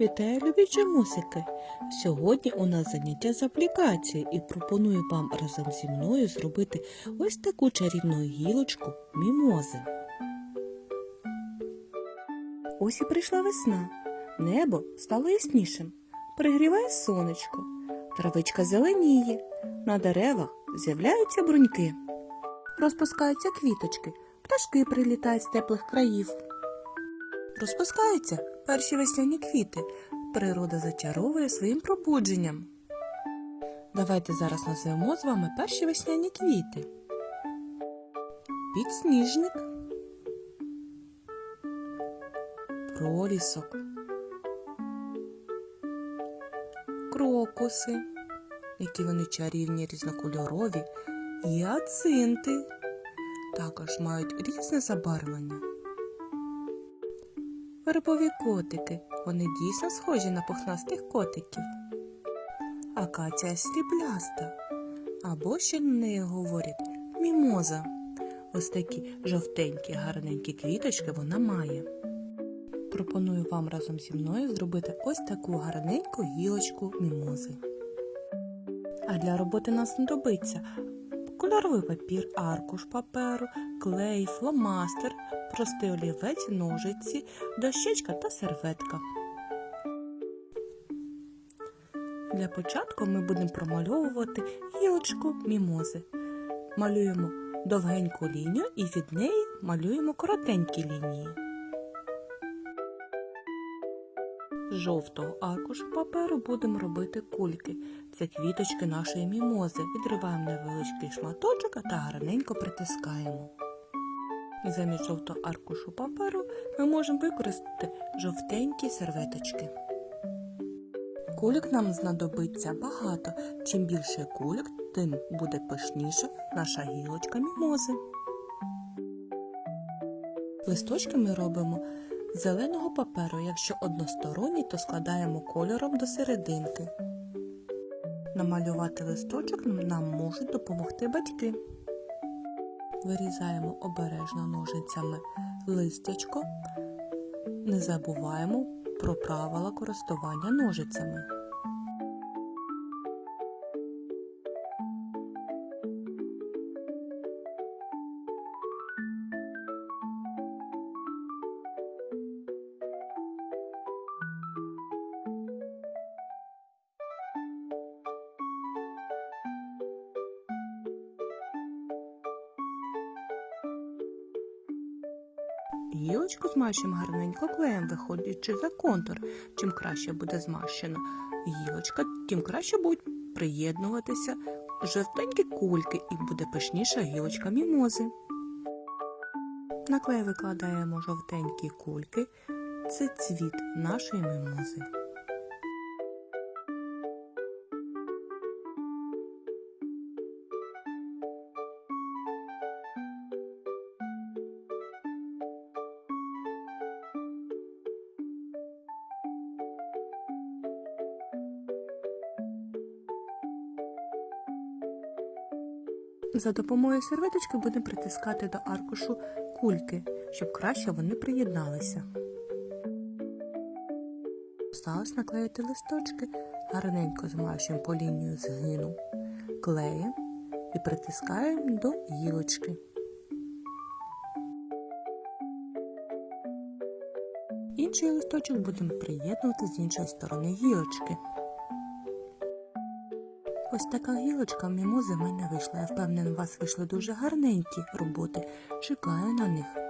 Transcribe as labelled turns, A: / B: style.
A: Вітаю, любі чомусики! Сьогодні у нас заняття з аплікації і пропоную вам разом зі мною зробити ось таку чарівну гілочку мімози. Ось і прийшла весна. Небо стало яснішим. Пригріває сонечко. Травичка зеленіє. На деревах з'являються бруньки. Розпускаються квіточки, пташки прилітають з теплих країв. Розпускаються перші весняні квіти. Природа зачаровує своїм пробудженням. Давайте зараз назвемо з вами перші весняні квіти. Підсніжник, пролісок, крокуси, які вони чарівні різнокольорові, і ацинти. Також мають різне забарвлення. Вербові котики. Вони дійсно схожі на пухнастих котиків. Акація срібляста. Або ще на неї говорять мімоза. Ось такі жовтенькі, гарненькі квіточки вона має. Пропоную вам разом зі мною зробити ось таку гарненьку гілочку мімози. А для роботи нас знадобиться кольоровий папір, аркуш паперу, клей, фломастер, простий олівець, ножиці, дощечка та серветка. Для початку ми будемо промальовувати гілочку мімози. Малюємо довгеньку лінію і від неї малюємо коротенькі лінії. Жовтого аркушу паперу будемо робити кульки. Це квіточки нашої мімози. Відриваємо невеличкий шматочок та гарненько притискаємо. Замість жовтого аркушу паперу ми можемо використати жовтенькі серветочки. Кульок нам знадобиться багато. Чим більше кульок, тим буде пишніша наша гілочка мімози. Листочки ми робимо зеленого паперу. Якщо односторонній, то складаємо кольором до серединки. Намалювати листочок нам можуть допомогти батьки. Вирізаємо обережно ножицями листячко. Не забуваємо про правила користування ножицями. Гілочку змащуємо гарненько клеєм, виходячи за контур. Чим краще буде змащена гілочка, тим краще будуть приєднуватися жовтенькі кульки і буде пишніша гілочка мімози. На клей викладаємо жовтенькі кульки. Це цвіт нашої мімози. За допомогою серветочки будемо притискати до аркушу кульки, щоб краще вони приєдналися. Осталось наклеїти листочки, гарненько змащуємо по лінію згину клеєм і притискаємо до гілочки. Інший листочок будемо приєднувати з іншої сторони гілочки. Ось така гілочка в мімози в мене вийшла. Я впевнена, у вас вийшли дуже гарненькі роботи. Чекаю на них.